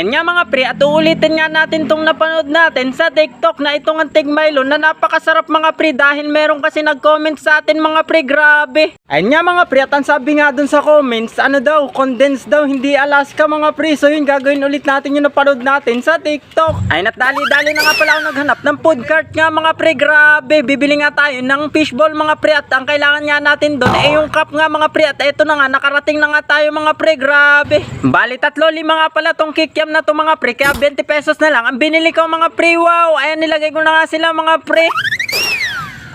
Ayun nga mga pre, at uulitin nga natin tong napanood natin sa TikTok na itong antig Milo na napakasarap mga pre dahil meron kasi nag-comment sa atin mga pre, grabe. Ayun nga mga pre, at ang sabi nga dun sa comments, ano daw, condensed daw, hindi Alaska mga pre. So yun, gagawin ulit natin yung napanood natin sa TikTok. Ayun at dali-dali na nga pala ako naghanap ng food cart nga mga pre, grabe. Bibili nga tayo ng fishball mga pre at ang kailangan nga natin doon ay yung cup nga mga pre at eto na nga, nakarating na nga tayo mga pre, grabe. Bali tatlo, lima nga pala tong kikiam na to mga pre, kaya 20 pesos na lang. Ang binili ko mga pre, wow, ayan nilagay ko na nga sila mga pre.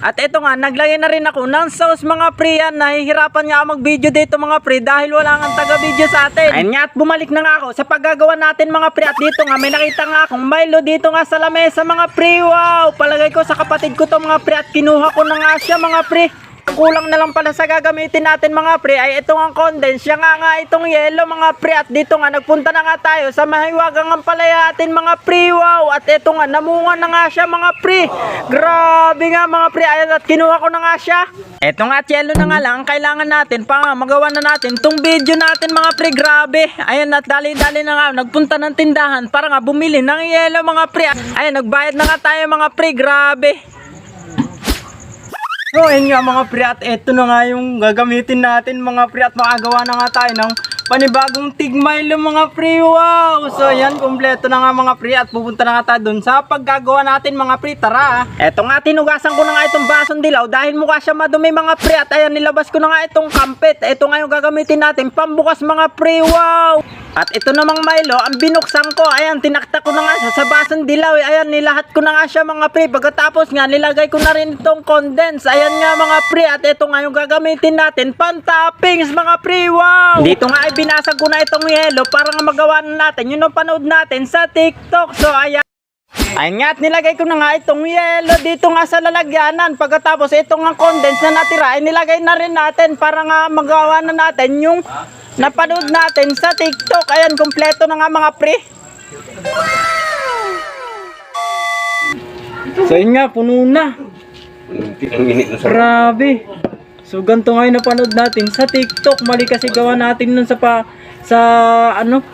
At eto nga, naglagay na rin ako ng sauce mga pre yan. Nahihirapan nga ako mag-video dito mga pre dahil wala nga taga-video sa atin. Ayun nga at bumalik na nga ako sa paggagawa natin mga pre. At dito nga may nakita nga akong Milo dito nga sa lamesa mga pre. Wow! Palagay ko sa kapatid ko to mga pre at kinuha ko na nga siya mga pre. Kulang na lang pala sa gagamitin natin mga pre ay itong ang condense. Siya nga nga itong yellow mga pre. At dito nga nagpunta na nga tayo sa mahiwagang ang palaya mga pre. Wow! At ito nga namunga na nga siya mga pre. Grabe nga mga pre. Ayan at kinuha ko na nga siya. Eto nga at yellow na nga lang ang kailangan natin. Pa nga magawa na natin tong video natin mga pre. Grabe! Ayan at dali-dali na nga nagpunta ng tindahan para nga bumili ng yellow mga pre. Ayan nagbayad na nga tayo mga pre. Grabe So, ayun nga mga pre at eto na nga yung gagamitin natin mga pre at makagawa na nga tayo ng panibagong tigmailo mga pre. Wow! So, ayan, kompleto na nga mga pre at pupunta na nga tayo dun sa paggagawa natin mga pre. Tara! Eto nga, tinugasan ko na nga itong basong dilaw dahil mukha siya madumi mga pre at ayan, nilabas ko na nga itong kampet. Eto nga yung gagamitin natin pambukas mga pre. Wow! At ito namang Milo, ang binuksan ko, ayan, tinaktak ko na nga siya sa basong dilaw. Ayan, nilahat ko na nga siya mga pre. Pagkatapos nga, nilagay ko na rin itong condense. Ayan nga mga pre. At ito nga yung gagamitin natin, pan-toppings mga pre. Wow! Dito nga ay binasag ko na itong yellow para nga magawa na natin yun ang panood natin sa TikTok. So, ayan. Ayun nga at nilagay ko na nga itong yellow dito nga sa lalagyanan. Pagkatapos itong nga condense na natira ay nilagay na rin natin para nga magawa na natin yung napanood natin sa TikTok. Ayan, kompleto na nga mga pre. So yun nga, puno na. Ang Grabe. So ganito nga yung napanood natin sa TikTok. Mali kasi gawa natin nun sa pa, sa ano,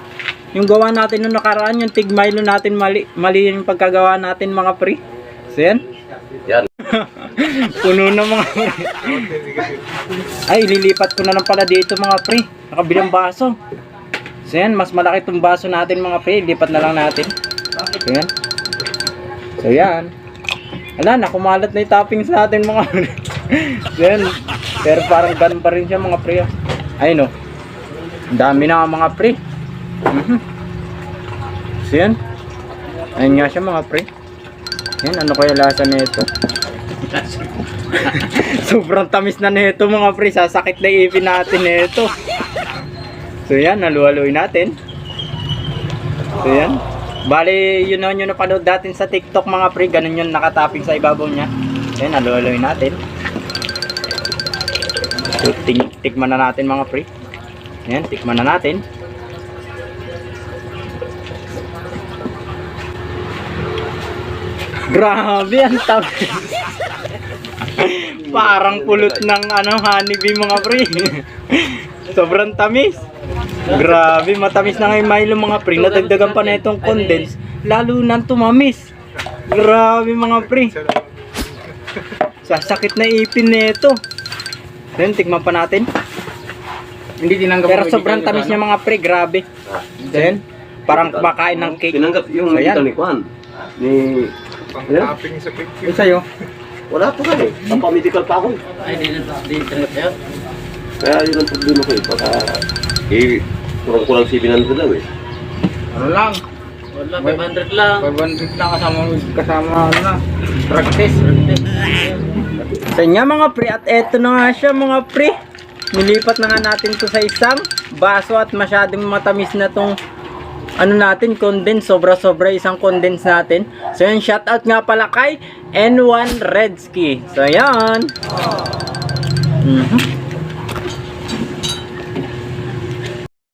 yung gawa natin nung nakaraan, yung tigmilo natin mali, mali yung pagkagawa natin mga pre. So yan, Yan. puno na mga pre. Ay, lilipat ko na lang pala dito mga pre. Nakabilang baso. So yan, mas malaki itong baso natin mga pre. Lipat na lang natin. So yan. So yan. Wala na, kumalat na yung toppings natin mga pre. so yan. Pero parang ganun pa rin siya mga pre. Ayun o. Ang dami na mga pre. Mhm. So yan. Ayun nga siya mga pre. Yan, ano kaya lasa nito? Sobrang tamis na nito mga pre. Sasakit na ipin natin nito. So yan, naluhaloy natin. So yan. Bali, yun na yun napanood natin sa TikTok mga pre. Ganun yun nakatapping sa ibabaw niya. Yan, naluhaloy natin. Ting- tikman na natin mga pre. Yan, tikman na natin. Grabe, ang tamis. Parang pulot ng ano, honeybee mga pre. Sobrang tamis. Grabe, matamis na nga yung Milo mga pre. Nadagdagan pa na itong condense. Lalo nang tumamis. Grabe mga pre. Sasakit na ipin nito. Then, tikman pa natin. Hindi tinanggap Pero sobrang tamis niya mga pre, grabe. Then, parang kumakain ng cake. Tinanggap yung So, yan. ni Kwan. Ni... Ano? Yung sa'yo. Wala pa ka eh. Ang pa-medical pa ako. Ay, di na di tinanggap sa'yo. Kaya yun ang problema ko eh. Baka... Eh, kurang kulang 700 daw eh. Ano lang? Wala, 500 lang. 500 lang kasama kasama ano na drug test. Sa nga mga pre at eto na nga siya mga pre. Nilipat na nga natin to sa isang baso at masyadong matamis na tong ano natin, condense, sobra-sobra isang condense natin. So yan, shoutout nga pala kay N1 Redski. So yan. Mhm.